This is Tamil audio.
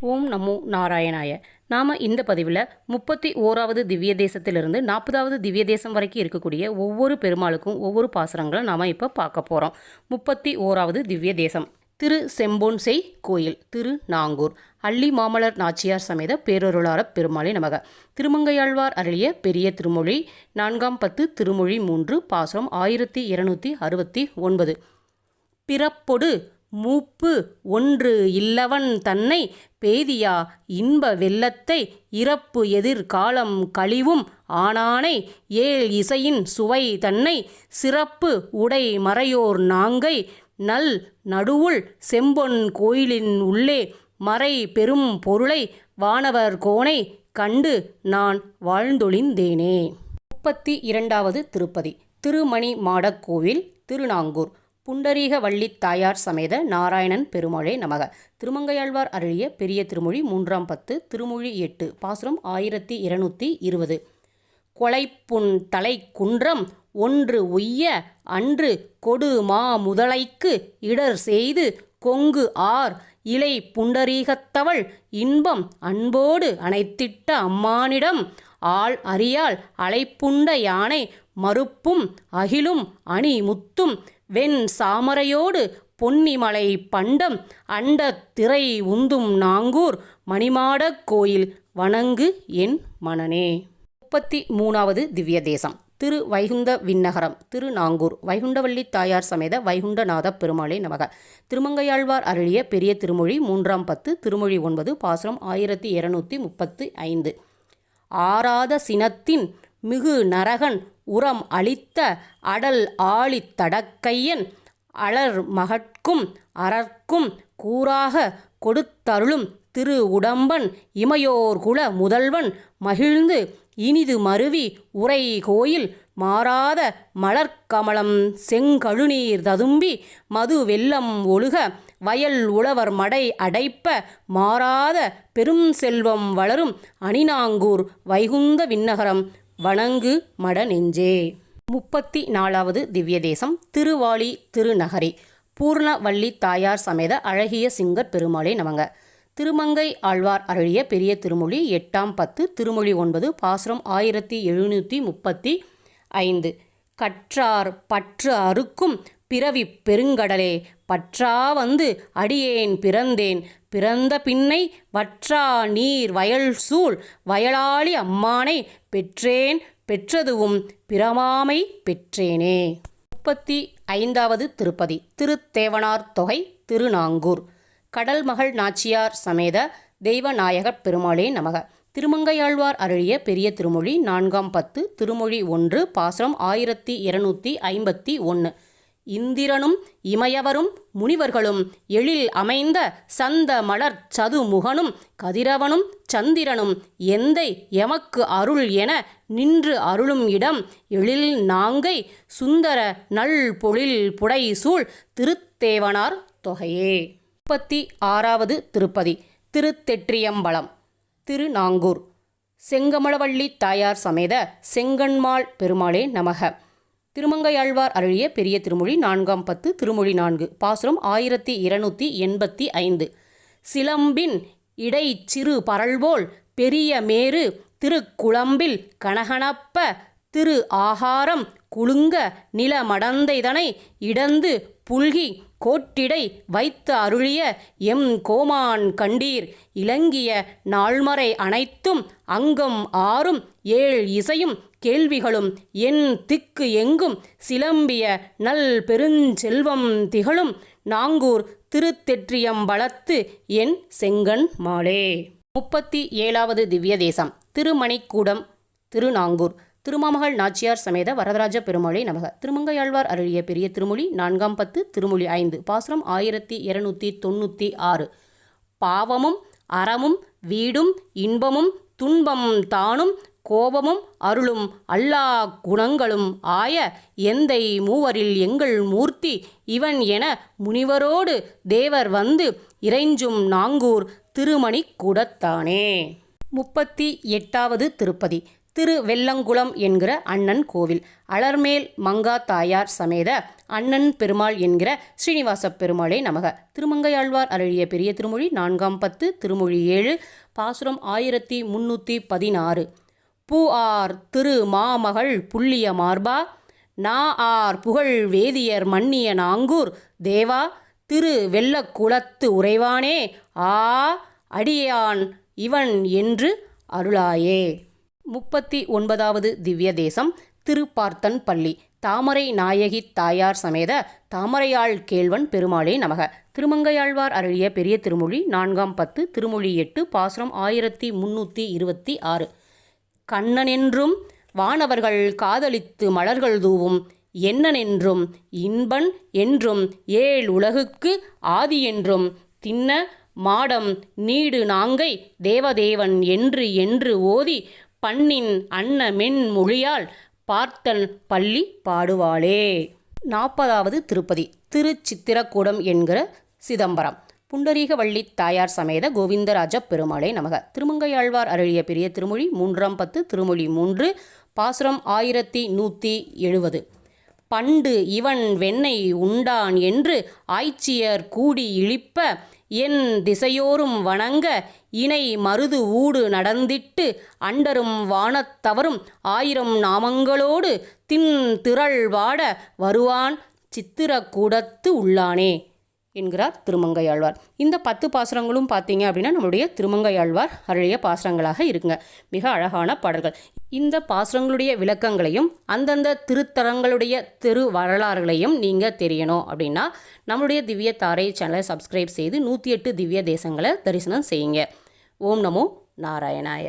ஓம் நமோ நாராயணாய. நாம் இந்த பதிவில் முப்பத்தி ஓராவது திவ்ய தேசத்திலிருந்து நாற்பதாவது திவ்ய தேசம் வரைக்கும் இருக்கக்கூடிய ஒவ்வொரு பெருமாளுக்கும் ஒவ்வொரு பாசுரங்களை நாம் இப்போ பார்க்க போகிறோம் முப்பத்தி ஓராவது திவ்ய தேசம். திரு செம்போன்செய் கோயில் திரு நாங்கூர். அள்ளி மாமலர் நாச்சியார் சமேத பேரொருளார பெருமாளை நமக. திருமங்கையாழ்வார் அருளிய பெரிய திருமொழி நான்காம் பத்து திருமொழி மூன்று பாசுரம் ஆயிரத்தி இருநூற்றி அறுபத்தி ஒன்பது. பிறப்பொடு மூப்பு ஒன்று இல்லவன் தன்னை பேதியா இன்ப வெள்ளத்தை இறப்பு எதிர்காலம் கழிவும் ஆனானை ஏழ் இசையின் சுவை தன்னை சிறப்பு உடை மறையோர் நாங்கை நல் நடுவுள் செம்பொன் கோயிலின் உள்ளே மறை பெரும் பொருளை வானவர் கோனை கண்டு நான் வாழ்ந்தொழிந்தேனே. முப்பத்தி இரண்டாவது திருப்பதி திருமணி மாடக்கோவில் திருநாங்கூர். புண்டரீக வள்ளி தாயார் சமேத நாராயணன் பெருமாளே நமக. திருமங்கையாழ்வார் அருளிய பெரிய திருமொழி மூன்றாம் பத்து திருமொழி எட்டு பாசுரம் ஆயிரத்தி இருநூற்றி இருபது. கொலைப்புண் தலை குன்றம் ஒன்று உய்ய அன்று கொடு மா முதலைக்கு இடர் செய்து கொங்கு ஆர். இலை புண்டரீகத்தவள் இன்பம் அன்போடு அணைத்திட்ட அம்மானிடம் ஆள் அறியால் அலைப்புண்ட யானை மறுப்பும் அகிலும் அணி முத்தும் வெண் சாமரையோடு பொன்னிமலை பண்டம் அண்ட திரை உந்தும் நாங்கூர் மணிமாடக் கோயில் வணங்கு என் மனனே. முப்பத்தி மூணாவது திவ்ய தேசம். திரு வைகுந்த விண்ணகரம். திரு நாங்கூர். வைகுண்டவள்ளி தாயார் சமேத வைகுண்டநாத பெருமாளே நமக. திருமங்கையாழ்வார் அருளிய பெரிய திருமொழி மூன்றாம் பத்து திருமொழி ஒன்பது பாசுரம் ஆயிரத்தி இருநூற்றி முப்பத்து ஐந்து. ஆராத சினத்தின் மிகு நரகன் உரம் அளித்த அடல் ஆழித் தடக்கையன் அலர் மகட்கும் அரற்கும் கூறாக கொடுத்தருளும் திரு உடம்பன் இமையோர்குல முதல்வன் மகிழ்ந்து இனிது மருவி உரை கோயில் மாறாத மலர்க்கமலம் செங்கழுநீர் ததும்பி மது வெள்ளம் ஒழுக வயல் உழவர் மடை அடைப்ப மாறாத பெரும் செல்வம் வளரும் அணிநாங்கூர் வைகுந்த விண்ணகரம் வணங்கு மட நெஞ்சே முப்பத்தி நாலாவது திவ்ய தேசம் திருவாளி திருநகரி பூர்ணவள்ளி தாயார் சமேத அழகிய சிங்கர் பெருமாளே நமங்க திருமங்கை ஆழ்வார் அருளிய பெரிய திருமொழி எட்டாம் பத்து திருமொழி ஒன்பது பாசுரம் ஆயிரத்தி எழுநூற்றி முப்பத்தி ஐந்து. கற்றார் பற்று அறுக்கும் பிறவி பெருங்கடலே பற்றா வந்து அடியேன் பிறந்தேன். பிறந்த பின்னை வற்றா நீர் வயல் சூழ் வயலாளி அம்மானை பெற்றேன் பெற்றதுவும் பிரமாமை பெற்றேனே. முப்பத்தி ஐந்தாவது திருப்பதி திருத்தேவனார் தொகை திருநாங்கூர். கடல்மகள் நாச்சியார் சமேத தெய்வநாயகப் பெருமாளே நமக. திருமங்கையாழ்வார் அருளிய பெரிய திருமொழி நான்காம் பத்து திருமொழி ஒன்று பாசுரம் ஆயிரத்தி இருநூற்றி ஐம்பத்தி ஒன்று இந்திரனும் இமயவரும் முனிவர்களும் எழில் அமைந்த சந்த மலர் சதுமுகனும் கதிரவனும் சந்திரனும் எந்தை எமக்கு அருள் என நின்று அருளும் இடம் எழில் நாங்கை சுந்தர நல் பொழில் புடைசூழ் திருத்தேவனார் தொகையே. முப்பத்தி ஆறாவது திருப்பதி திருத்தெற்றியம்பலம் திருநாங்கூர். செங்கமலவள்ளி தாயார் சமேத செங்கன்மாள் பெருமாளே நமக. திருமங்கையாழ்வார் அருளிய பெரிய திருமொழி நான்காம் பத்து திருமொழி நான்கு பாசுரம் ஆயிரத்தி இருநூற்றி எண்பத்தி ஐந்து. சிலம்பின் இடை சிறு பரல்போல் பெரிய மேரு திருக்குழம்பில் கனகனப்ப திரு ஆகாரம் குலுங்க நிலமடந்தைதனை இடந்து புல்கி கோட்டிடை வைத்து அருளிய எம் கோமான் கண்டீர். இலங்கிய நாள்மறை அனைத்தும் அங்கம் ஆறும் ஏழ் இசையும் கேள்விகளும் என் திக்கு எங்கும் சிலம்பிய நல் பெருஞ்செல்வம் திகழும் நாங்கூர் திருத்தெற்றியம்பலத்து என் செங்கன் மாலே. முப்பத்தி ஏழாவது திவ்ய தேசம் திருமணிக்கூடம் திருநாங்கூர். திருமாமகள் நாச்சியார் சமேத வரதராஜ பெருமாளை நமக. திருமங்கையாழ்வார் அருளிய பெரிய திருமொழி நான்காம் பத்து திருமொழி ஐந்து பாசுரம் ஆயிரத்தி இருநூற்றி தொண்ணூற்றி ஆறு. பாவமும் அறமும் வீடும் இன்பமும் துன்பம் தானும் கோபமும் அருளும் அல்லா குணங்களும் ஆய எந்தை மூவரில் எங்கள் மூர்த்தி இவன் என முனிவரோடு தேவர் வந்து இறைஞ்சும் நாங்கூர் திருமணி கூடத்தானே முப்பத்தி எட்டாவது திருப்பதி. திரு வெள்ளங்குளம் என்கிற அண்ணன் கோவில். அலர்மேல் மங்கா தாயார் சமேத அண்ணன் பெருமாள் என்கிற ஸ்ரீனிவாச பெருமாளே நமக. திருமங்கையாழ்வார் அருளிய பெரிய திருமொழி நான்காம் பத்து திருமொழி ஏழு பாசுரம் ஆயிரத்தி முன்னூற்றி பதினாறு. பூ ஆர் திரு மாமகள் புள்ளிய மார்பா நா ஆர் புகழ் வேதியர் மன்னிய நாங்கூர் தேவா திரு வெள்ளக்குளத்து உறைவானே ஆ அடியான் இவன் என்று அருளாயே. முப்பத்தி ஒன்பதாவது திவ்ய தேசம் திருப்பார்த்தன் பள்ளி. தாமரை நாயகி தாயார் சமேத தாமரையாள் கேள்வன் பெருமாளே நமக. திருமங்கையாழ்வார் அருளிய பெரிய திருமொழி நான்காம் பத்து திருமொழி எட்டு பாசுரம் ஆயிரத்தி முன்னூற்றி இருபத்தி ஆறு. கண்ணனென்றும் வானவர்கள் காதலித்து மலர்கள் தூவும் என்னனென்றும் இன்பன் என்றும் ஏழ் உலகுக்கு ஆதி என்றும் தின்ன மாடம் நீடு நாங்கை தேவதேவன் என்று என்று ஓதி பண்ணின் அன்ன மென் மொழியால் பார்த்தன் பள்ளி பாடுவாளே. நாற்பதாவது திருப்பதி திருச்சித்திரக்கூடம் என்கிற சிதம்பரம். புண்டரீகவள்ளி தாயார் சமேத கோவிந்தராஜ பெருமாளே நமக. திருமங்கையாழ்வார் அருளிய பெரிய திருமொழி மூன்றாம் பத்து திருமொழி மூன்று பாசுரம் ஆயிரத்தி நூற்றி எழுபது பண்டு இவன் வெண்ணெய் உண்டான் என்று ஆய்ச்சியர் கூடி இழிப்ப என் திசையோரும் வணங்க இணை மருது ஊடு நடந்திட்டு அண்டரும் வானத்தவரும் ஆயிரம் நாமங்களோடு தின் திரள் வாட வருவான் சித்திரக்கூடத்து உள்ளானே. என்கிறார் திருமங்கையாழ்வார் இந்த பத்து பாசுரங்களும் பார்த்தீங்க அப்படின்னா நம்மளுடைய திருமங்கையாழ்வார் அருளிய பாசுரங்களாக இருக்குங்க. மிக அழகான பாடல்கள். இந்த பாசுரங்களுடைய விளக்கங்களையும் அந்தந்த திருத்தலங்களுடைய திரு வரலாறுகளையும் நீங்கள் தெரியணும் அப்படின்னா நம்மளுடைய திவ்ய தாரை சேனலை சப்ஸ்கிரைப் செய்து நூற்றி எட்டு திவ்ய தேசங்களை தரிசனம் செய்யுங்க. ஓம் நமோ நாராயணாய.